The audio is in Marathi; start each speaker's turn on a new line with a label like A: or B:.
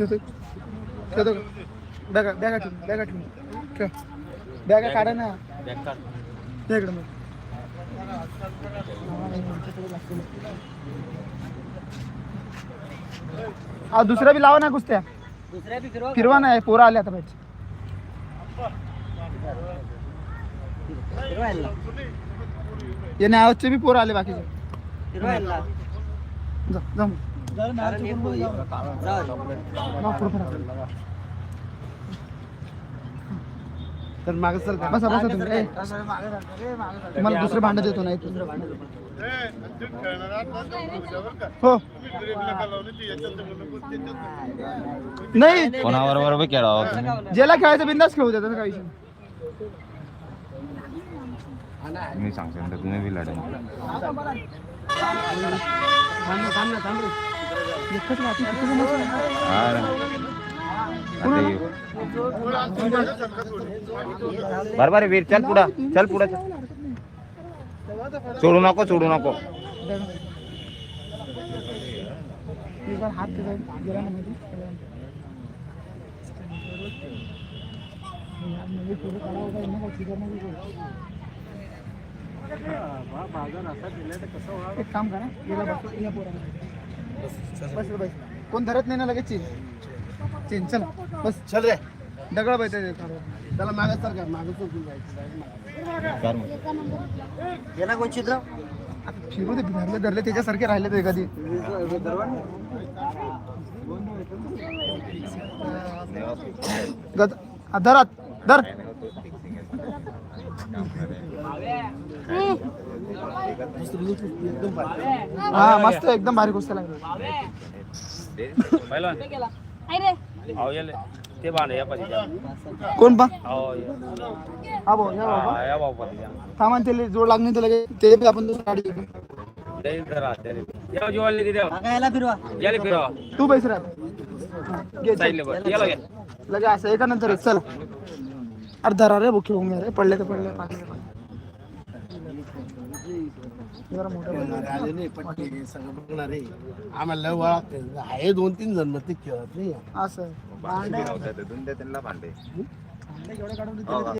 A: ठेवतो ठेवतो का? बॅगा बॅगा ठेव बॅगा ठेव ठेव. बॅगा काढा ना. ये इकडं मग हा दुसऱ्या बी लावा ना कुस्त्या.
B: फिरवा
A: नाही पोरं आले आता पाहिजे ये नावाचे बी पोरं आले बाकीचे. जा जा मग.
C: तर मागे चल का?
A: बसा बसा तुम्ही. ए, तुम्हाला दुसरं भांडं देतो नाही हो. नाही
D: कोणाबरोबर बी खेळावं. तुम्ही
A: ज्याला खेळायचं बिंदास खेळू द्या काही.
D: मी सांगतो तुम्ही बी लढा. बरोबर आहे वीर चल पुढं चल पुढं चल. सोडू नको सोडू नको
A: एक बार हात त्याचा गेला ना मध्ये. यार, म्हणजे पोरं काढा होता, यांना काही चिकन नाही दिलं. एक काम करा गेला बस या पोराला बस रे, बस कोण धरत नाही ना लगेच चीन? चीन चल. बस.
C: चल रे.
A: दगड बैठ
C: त्याला मागे चल का? मागे चल जायचं.
D: कर मग.
B: याला कोण छिद्र
A: फिरू दे धरले धरले त्याच्यासारखे राहिले ते कधी. हा, धर आत, धर
C: एकदम भारी.
A: हा मस्त एकदम भारी कुस्त्या लागली
E: ते भांडे या पाहिजे
A: कोण पा
E: हो
A: भाऊ या बाबा
E: या बाबा या
A: सामान त्याला जोड लागणे तर लगेच ते आपण गाडी तू पैसे राह घे चल.
E: साईडला बघ. याला घ्या
A: लगे असं एका नंतर चल. अरे धरा रे बुके होऊन रे पडले तर पडले. पाडले
C: हे आहे. दोन तीन जण मग ते खेळत नाही.
A: असं
D: भांडे. त्यांना भांडे.
A: एवढे काढून